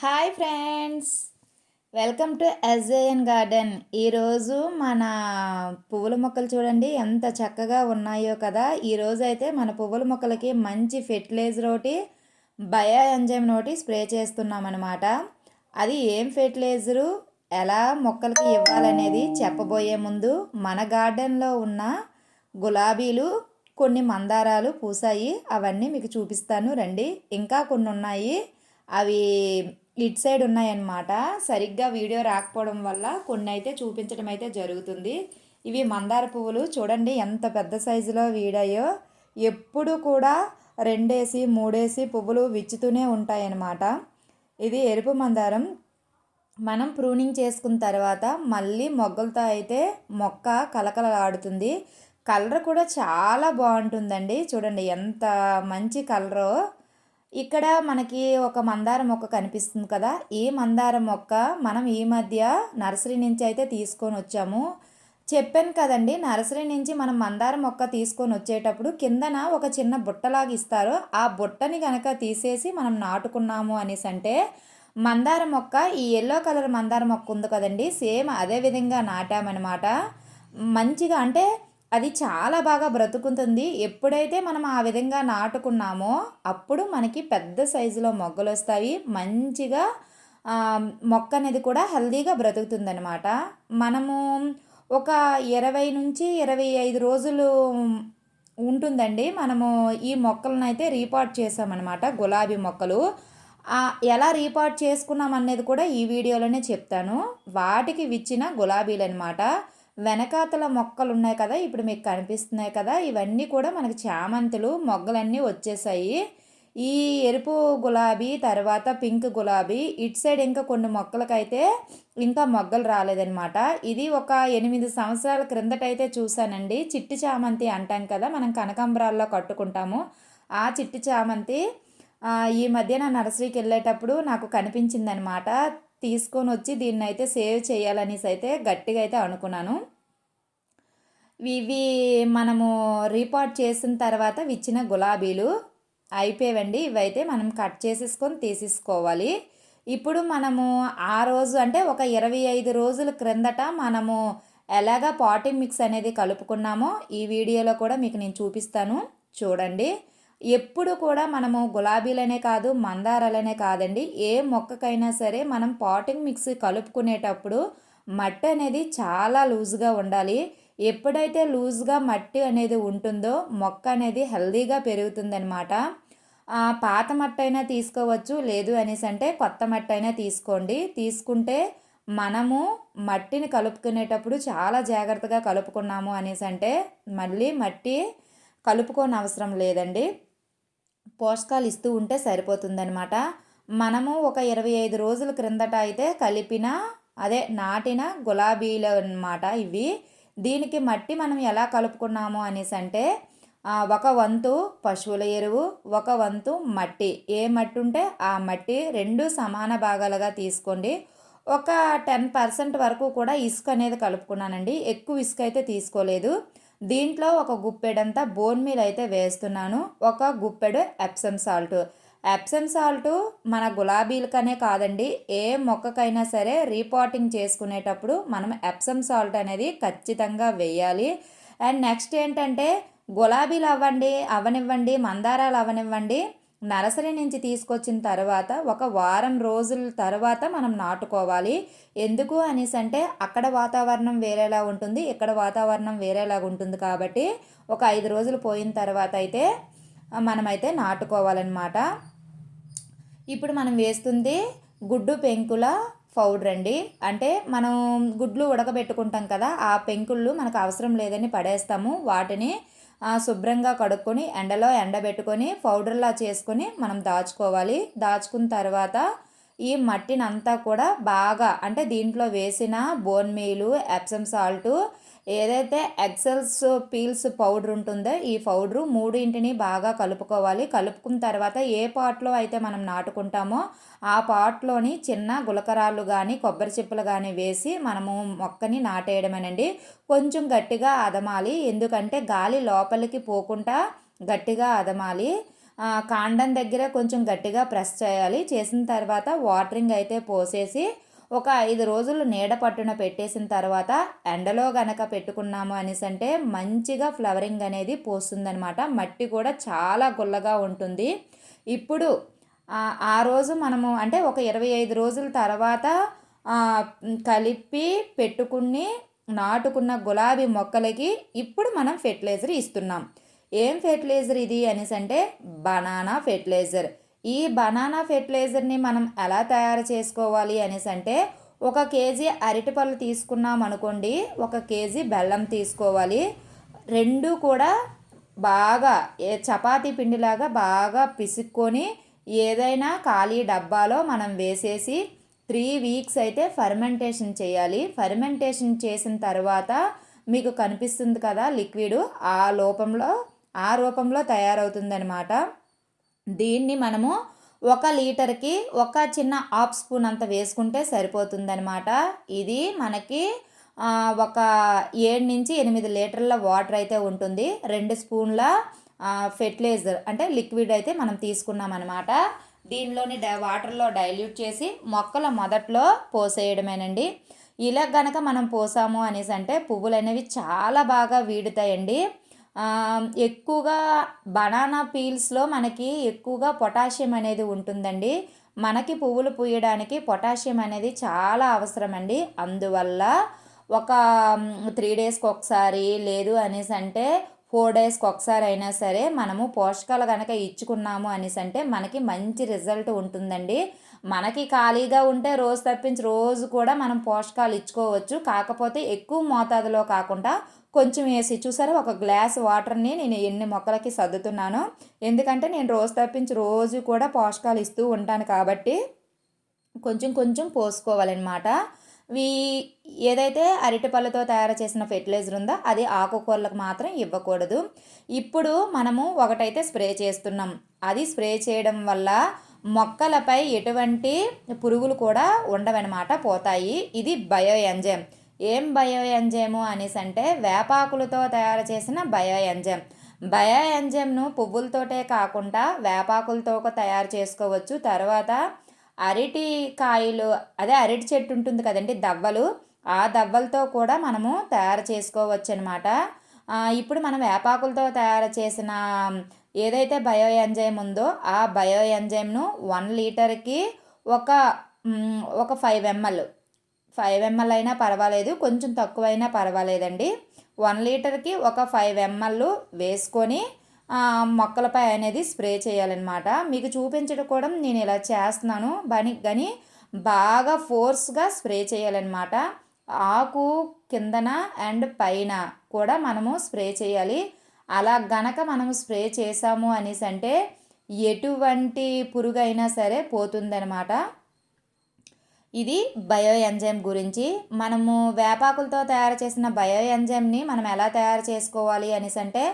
Hi friends. Welcome to SAN garden. ఈరోజు మన పువ్వుల మొక్కలు చూడండి ఎంత చక్కగా ఉన్నాయో కదా. ఈరోజు అయితే మన పువ్వుల మొక్కలకి మంచి ఫెర్టిలైజర్ ఒకటి బయో ఎంజైమ్ ఒకటి స్ప్రే చేస్తున్నాం అనమాట అది ఏం ఫెర్టిలైజరు ఎలా మొక్కలకి ఇవ్వాలనేది చెప్పబోయే ముందు మన గార్డెన్లో ఉన్న గులాబీలు కొన్ని మందారాలు పూసాయి. అవన్నీ మీకు చూపిస్తాను. రండి. ఇంకా కొన్ని ఉన్నాయి అవి ఇట్ సైడ్ ఉన్నాయన్నమాట. సరిగ్గా వీడియో రాకపోవడం వల్ల కొన్ని అయితే చూపించడం అయితే జరుగుతుంది. ఇవి మందార పువ్వులు. చూడండి ఎంత పెద్ద సైజులో వీడాయో. ఎప్పుడు కూడా రెండేసి మూడేసి పువ్వులు విచ్చుతూనే ఉంటాయన్నమాట. ఇది ఎరుపు మందారం. మనం ప్రూనింగ్ చేసుకున్న తర్వాత మళ్ళీ మొగ్గలతో అయితే మొక్క కలకలలాడుతుంది కలర్ కూడా చాలా బాగుంటుందండి. చూడండి ఎంత మంచి కలరో. ఇక్కడ మనకి ఒక మందార మొక్క కనిపిస్తుంది కదా. ఈ మందార మొక్క మనం ఈ మధ్య నర్సరీ నుంచి అయితే తీసుకొని వచ్చాము. చెప్పాను కదండి నర్సరీ నుంచి మనం మందార మొక్క తీసుకొని వచ్చేటప్పుడు కిందన ఒక చిన్న బుట్టలాగా ఇస్తారు. ఆ బుట్టని కనుక తీసేసి మనం నాటుకున్నాము అనేసి అంటే మందార మొక్క ఈ ఎల్లో కలర్ మందార మొక్క ఉంది కదండి. సేమ్ అదే విధంగా నాటామన్నమాట. మంచిగా అంటే అది చాలా బాగా బ్రతుకుతుంది ఎప్పుడైతే మనం ఆ విధంగా నాటుకున్నామో అప్పుడు మనకి పెద్ద సైజులో మొగ్గలు వస్తాయి మంచిగా మొక్క అనేది కూడా హెల్దీగా బ్రతుకుతుంది అనమాట మనము ఒక ఇరవై నుంచి ఇరవై ఐదు రోజులు ఉంటుందండి. మనము ఈ మొక్కలను అయితే రీపాట్ చేసామన్నమాట గులాబీ మొక్కలు. ఎలా రీపాట్ చేసుకున్నాం అనేది కూడా ఈ వీడియోలోనే చెప్తాను. వాటికి విచ్చిన గులాబీలు అనమాట వెనకాతల మొక్కలు ఉన్నాయి కదా ఇప్పుడు మీకు కనిపిస్తున్నాయి కదా ఇవన్నీ కూడా మనకి చామంతులు మొగ్గలన్నీ వచ్చేసాయి. ఈ ఎరుపు గులాబీ తర్వాత పింక్ గులాబీ ఇటు సైడ్ ఇంకా కొన్ని మొక్కలకైతే ఇంకా మొగ్గలు రాలేదనమాట ఇది ఒక ఎనిమిది సంవత్సరాల క్రిందటైతే చూశానండి. చిట్టి చామంతి అంటాం కదా మనం కనకాంబరాల్లో కట్టుకుంటాము. ఆ చిట్టి చామంతి ఈ మధ్య నా నర్సరీకి వెళ్ళేటప్పుడు నాకు కనిపించిందనమాట తీసుకొని వచ్చి దీన్ని అయితే సేవ్ చేయాలనేసి అయితే గట్టిగా అయితే అనుకున్నాను. ఇవి మనము రీపాట్ చేసిన తర్వాత ఇచ్చిన గులాబీలు అయిపోయావండి. ఇవైతే మనం కట్ చేసేసుకొని తీసేసుకోవాలి. ఇప్పుడు మనము ఆ రోజు అంటే ఒక ఇరవై ఐదు రోజుల క్రిందట మనము ఎలాగ పాటింగ్ మిక్స్ అనేది కలుపుకున్నామో ఈ వీడియోలో కూడా మీకు నేను చూపిస్తాను. చూడండి. ఎప్పుడు కూడా మనము గులాబీలనే కాదు మందారాలనే కాదండి. ఏ మొక్కకైనా సరే మనం పాటింగ్ మిక్స్ కలుపుకునేటప్పుడు మట్టి అనేది చాలా లూజ్గా ఉండాలి. ఎప్పుడైతే లూజ్గా మట్టి అనేది ఉంటుందో మొక్క అనేది హెల్దీగా పెరుగుతుందనమాట పాత మట్టి అయినా తీసుకోవచ్చు లేదు అనేసి అంటే కొత్త మట్టి అయినా తీసుకోండి. తీసుకుంటే మనము మట్టిని కలుపుకునేటప్పుడు చాలా జాగ్రత్తగా కలుపుకున్నాము అనేసి అంటే మళ్ళీ మట్టి కలుపుకోని అవసరం లేదండి. పోషకాలు ఇస్తూ ఉంటే సరిపోతుందనమాట మనము ఒక ఇరవై ఐదు రోజుల క్రిందట అయితే కలిపిన అదే నాటిన గులాబీలు అనమాట ఇవి. దీనికి మట్టి మనం ఎలా కలుపుకున్నాము అనేసి అంటే ఒక వంతు పశువుల ఎరువు ఒక వంతు మట్టి. ఏ మట్టి ఉంటే ఆ మట్టి రెండు సమాన భాగాలుగా తీసుకోండి. ఒక టెన్ పర్సెంట్ వరకు కూడా ఇసుక అనేది కలుపుకున్నానండి. ఎక్కువ ఇసుక అయితే తీసుకోలేదు. దీంట్లో ఒక గుప్పెడంతా బోన్ మీల్ అయితే వేస్తున్నాను. ఒక గుప్పెడు ఎప్సమ్ సాల్ట్ ఎప్సమ్ సాల్ట్ మన గులాబీలకనే కాదండి. ఏ మొక్కకైనా సరే రీపాటింగ్ చేసుకునేటప్పుడు మనం ఎప్సమ్ సాల్ట్ అనేది ఖచ్చితంగా వేయాలి. అండ్ నెక్స్ట్ ఏంటంటే గులాబీలు అవ్వండి అవనివ్వండి మందారాలు అవనివ్వండి నర్సరీ నుంచి తీసుకొచ్చిన తర్వాత ఒక వారం రోజుల తర్వాత మనం నాటుకోవాలి. ఎందుకు అనేసి అంటే అక్కడ వాతావరణం వేరేలా ఉంటుంది ఇక్కడ వాతావరణం వేరేలాగా ఉంటుంది కాబట్టి ఒక ఐదు రోజులు పోయిన తర్వాత అయితే మనమైతే నాటుకోవాలన్నమాట. ఇప్పుడు మనం వేస్తుంది గుడ్డు పెంకుల పౌడర్ అండి. అంటే మనం గుడ్లు ఉడకబెట్టుకుంటాం కదా ఆ పెంకుళ్ళు మనకు అవసరం లేదని పడేస్తాము. వాటిని శుభ్రంగా కడుక్కొని ఎండలో ఎండబెట్టుకొని పౌడర్లా చేసుకొని మనం దాచుకోవాలి. దాచుకున్న తర్వాత ఈ మట్టినంతా కూడా బాగా అంటే దీంట్లో వేసిన బోన్ మీలు ఎప్సమ్ సాల్టు ఏదైతే ఎక్సెల్స్ పీల్స్ పౌడర్ ఉంటుందో ఈ పౌడరు మూడింటిని బాగా కలుపుకోవాలి. కలుపుకున్న తర్వాత ఏ పాట్లో అయితే మనం నాటుకుంటామో ఆ పాట్లోని చిన్న గులకరాళ్ళు కానీ కొబ్బరి చిప్పలు కానీ వేసి మనము మొక్కని నాటేయడమేనండి. కొంచెం గట్టిగా అదమాలి. ఎందుకంటే గాలి లోపలికి పోకుండా గట్టిగా అదమాలి. కాండం దగ్గర కొంచెం గట్టిగా ప్రెస్ చేయాలి. చేసిన తర్వాత వాటరింగ్ అయితే పోసేసి ఒక ఐదు రోజులు నీడ పట్టున పెట్టేసిన తర్వాత ఎండలో గనక పెట్టుకున్నాము అనేసి అంటే మంచిగా ఫ్లవరింగ్ అనేది పోస్తుందనమాట మట్టి కూడా చాలా గుల్లగా ఉంటుంది. ఇప్పుడు ఆ, రోజు మనము అంటే ఒక ఇరవై ఐదు రోజుల తర్వాత కలిపి పెట్టుకుని నాటుకున్న గులాబీ మొక్కలకి ఇప్పుడు మనం ఫెర్టిలైజర్ ఇస్తున్నాం. ఏం ఫెర్టిలైజర్ ఇది అనేసి అంటే బనానా ఫెర్టిలైజర్. ఈ బనానా ఫెర్టిలైజర్ని మనం ఎలా తయారు చేసుకోవాలి అనేసి అంటే ఒక కేజీ అరటిపళ్ళు తీసుకున్నాం అనుకోండి ఒక కేజీ బెల్లం తీసుకోవాలి. రెండు కూడా బాగా ఏ చపాతీ పిండిలాగా బాగా పిసుక్కొని ఏదైనా ఖాళీ డబ్బాలో మనం వేసేసి త్రీ వీక్స్ అయితే ఫర్మెంటేషన్ చేయాలి. ఫర్మెంటేషన్ చేసిన తర్వాత మీకు కనిపిస్తుంది కదా లిక్విడ్ ఆ లోపంలో ఆ రూపంలో తయారవుతుందనమాట దీన్ని మనము ఒక లీటర్కి ఒక చిన్న హాఫ్ స్పూన్ అంత వేసుకుంటే సరిపోతుందనమాట ఇది మనకి ఒక ఏడు నుంచి ఎనిమిది లీటర్ల వాటర్ అయితే ఉంటుంది. రెండు స్పూన్ల ఫెర్టిలైజర్ అంటే లిక్విడ్ అయితే మనం తీసుకున్నాం అనమాట దీనిలోని డై వాటర్లో డైల్యూట్ చేసి మొక్కల మొదట్లో పోసేయడమేనండి. ఇలా గనక మనం పోసాము అనేసి అంటే పువ్వులు అనేవి చాలా బాగా వీడుతాయండి. ఎక్కువగా బనానా పీల్స్లో మనకి ఎక్కువగా పొటాషియం అనేది ఉంటుందండి. మనకి పువ్వులు పూయడానికి పొటాషియం అనేది చాలా అవసరం అండి అందువల్ల ఒక త్రీ డేస్కి ఒకసారి లేదు అనేసి అంటే ఫోర్ డేస్కి ఒకసారి అయినా సరే మనము పోషకాలు కనుక ఇచ్చుకున్నాము అనేసి అంటే మనకి మంచి రిజల్ట్ ఉంటుందండి. మనకి ఖాళీగా ఉంటే రోజు తప్పించి రోజు కూడా మనం పోషకాలు ఇచ్చుకోవచ్చు. కాకపోతే ఎక్కువ మోతాదులో కాకుండా కొంచెం వేసి చూసారా? ఒక గ్లాస్ వాటర్ని నేను ఎన్ని మొక్కలకి సర్దుతున్నాను. ఎందుకంటే నేను రోజు తప్పించి రోజు కూడా పోషకాలు ఇస్తూ ఉంటాను కాబట్టి కొంచెం కొంచెం పోసుకోవాలన్నమాట. వీ ఏదైతే అరటిపళ్ళతో తయారు చేసిన ఫెర్టిలైజర్ ఉందో అది ఆకుకూరలకు మాత్రం ఇవ్వకూడదు. ఇప్పుడు మనము ఒకటైతే స్ప్రే చేస్తున్నాం. అది స్ప్రే చేయడం వల్ల మొక్కలపై ఎటువంటి పురుగులు కూడా ఉండవన్నమాట పోతాయి. ఇది బయో ఎంజైమ్ ఏం బయో ఎంజైము అనేసి అంటే వేపాకులతో తయారు చేసిన బయో ఎంజైమ్ బయో ఎంజైమ్ను పువ్వులతోటే కాకుండా వేపాకులతో తయారు చేసుకోవచ్చు. తర్వాత అరటి కాయలు అదే అరటి చెట్టు ఉంటుంది కదండి దవ్వలు. ఆ దవ్వలతో కూడా మనము తయారు చేసుకోవచ్చు అనమాట ఇప్పుడు మనం వేపాకులతో తయారు చేసిన ఏదైతే బయో ఎంజైమ్ ఉందో ఆ బయో ఎంజైమ్ను వన్ లీటర్కి ఒక ఒక ఫైవ్ ఎంఎల్ ఫైవ్ ఎంఎల్ అయినా పర్వాలేదు కొంచెం తక్కువైనా పర్వాలేదండి. వన్ లీటర్కి ఒక ఫైవ్ ఎంఎల్ వేసుకొని మొక్కలపై అనేది స్ప్రే చేయాలన్నమాట. మీకు చూపించడం కూడా నేను ఇలా చేస్తున్నాను. బని కానీ బాగా ఫోర్స్గా స్ప్రే చేయాలన్నమాట. ఆకు కిందన అండ్ పైన కూడా మనము స్ప్రే చేయాలి. అలా గనక మనము స్ప్రే చేసాము అనేసి అంటే ఎటువంటి పురుగైనా సరే పోతుందనమాట ఇది బయో ఎంజైమ్ గురించి. మనము వేపాకులతో తయారు చేసిన బయో ఎంజైమ్ని మనం ఎలా తయారు చేసుకోవాలి అనేసి అంటే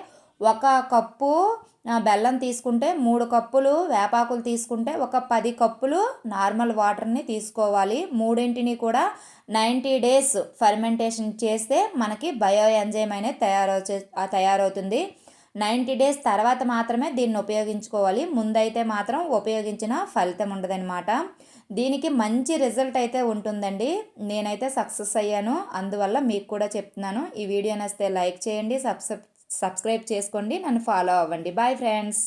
ఒక కప్పు బెల్లం తీసుకుంటే మూడు కప్పులు వేపాకులు తీసుకుంటే ఒక పది కప్పులు నార్మల్ వాటర్ని తీసుకోవాలి. మూడింటిని కూడా నైంటీ డేస్ ఫర్మెంటేషన్ చేస్తే మనకి బయో ఎంజైమ్ అనేది తయారవు తయారవుతుంది. నైంటీ డేస్ తర్వాత మాత్రమే దీన్ని ఉపయోగించుకోవాలి. ముందైతే మాత్రం ఉపయోగించిన ఫలితం ఉండదన్నమాట. దీనికి మంచి రిజల్ట్ అయితే ఉంటుందండి. నేనైతే సక్సెస్ అయ్యాను. అందువల్ల మీకు కూడా చెప్తున్నాను. ఈ వీడియో నచ్చితే లైక్ చేయండి సబ్స్క్రైబ్ సబ్స్క్రైబ్ చేసుకోండి నన్ను ఫాలో అవ్వండి. Bye friends.